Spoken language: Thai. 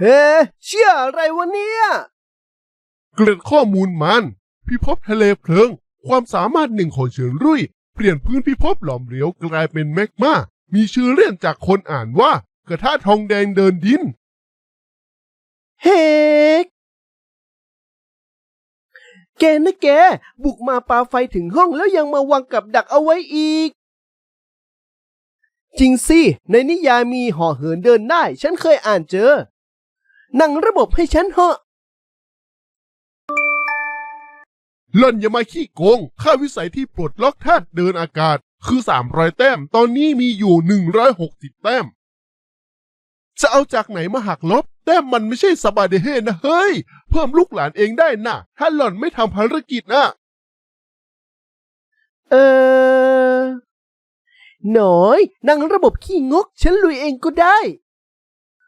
เฮ้เชื่ออะไรวะเนี่ย เกร็ดข้อมูลมันพิภพทะเลเพลิง ความสามารถหนึ่งของเฉินรุ่ย เปลี่ยนพื้นพิภพหลอมเหลวกลายเป็นแมกมา มีชื่อเรียกจากคนอ่านว่า กระทะทองแดงเดินดิน เฮกแกนะแก บุกมาปาไฟถึงห้องแล้วยังมาวางกับดักเอาไว้อีก จริงสิ ในนิยายมีห่อเหินเดินได้ ฉันเคยอ่านเจอ นั่งระบบให้ฉันเหอะหล่อนอย่ามาขี้โกง ค่าวิสัยที่ปลดล็อกธาตุเดินอากาศ คือ 300 แต้ม ตอนนี้มีอยู่ 160 แต้ม จะเอาจากไหนมาหักลบ แต้มมันไม่ใช่สบายเดเฮนะเฮ้ย เพิ่มลูกหลานเองได้นะถ้าหล่อนไม่ทำภารกิจนะเออ หน่อย นั่งระบบขี้งก ฉันลุยเองก็ได้